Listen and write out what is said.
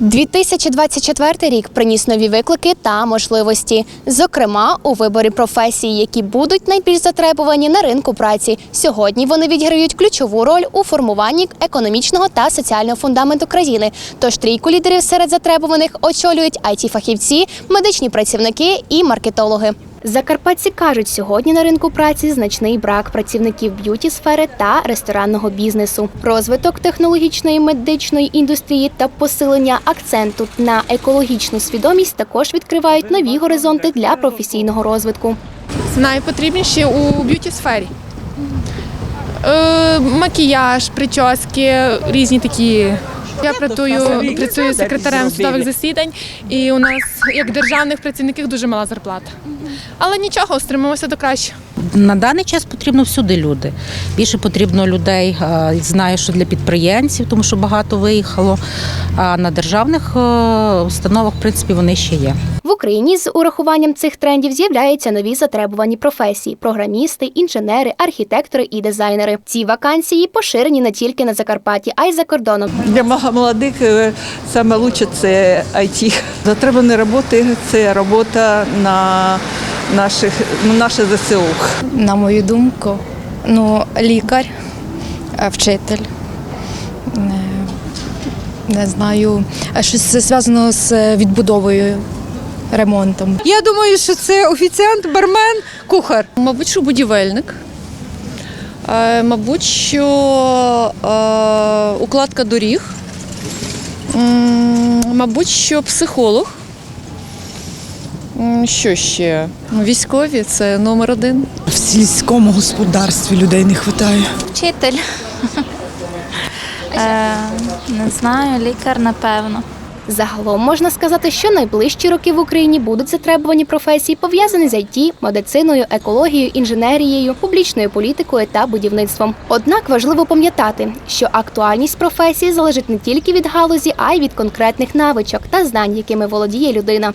2024 рік приніс нові виклики та можливості, зокрема у виборі професій, які будуть найбільш затребувані на ринку праці. Сьогодні вони відіграють ключову роль у формуванні економічного та соціального фундаменту країни. Тож трійку лідерів серед затребуваних очолюють it фахівці медичні працівники і маркетологи. Закарпатці кажуть, сьогодні на ринку праці значний брак працівників б'юті сфери та ресторанного бізнесу. Розвиток технологічної медичної індустрії та посилення акценту на екологічну свідомість також відкривають нові горизонти для професійного розвитку. найпотрібніші у б'юті сфері. Е, макіяж, прически, різні такі. Я працюю, працюю секретарем судових засідань, і у нас, як державних працівників, дуже мала зарплата. Але нічого, стримуємося до кращого. На даний час потрібно всюди люди. Більше потрібно людей, знаю, що для підприємців, тому що багато виїхало. А на державних е, установах, в принципі, вони ще є. В Україні з урахуванням цих трендів з'являються нові затребувані професії: програмісти, інженери, архітектори і дизайнери. Ці вакансії поширені не тільки на Закарпатті, а й за кордоном. Для молодих е, саме лучше це IT. Затребувані роботи це робота на наших на наше ЗСУ. на мою думку, ну, лікар, е, вчитель. е, Не знаю, а щось зв'язано з відбудовою, ремонтом. Я думаю, що це офіціант, бармен, кухар. Мабуть, що будівельник. Мабуть, що е, укладка доріг. Мабуть, що психолог. Що ще? Ну, Військові це номер один. В сільському господарстві людей не вистачає. Вчитель. Е, не знаю, лікар, напевно. Загалом можна сказати, що найближчі роки в Україні будуть затребувані професії, пов'язані з IT, медициною, екологією, інженерією, публічною політикою та будівництвом. Однак важливо пам'ятати, що актуальність професії залежить не тільки від галузі, а й від конкретних навичок та знань, якими володіє людина.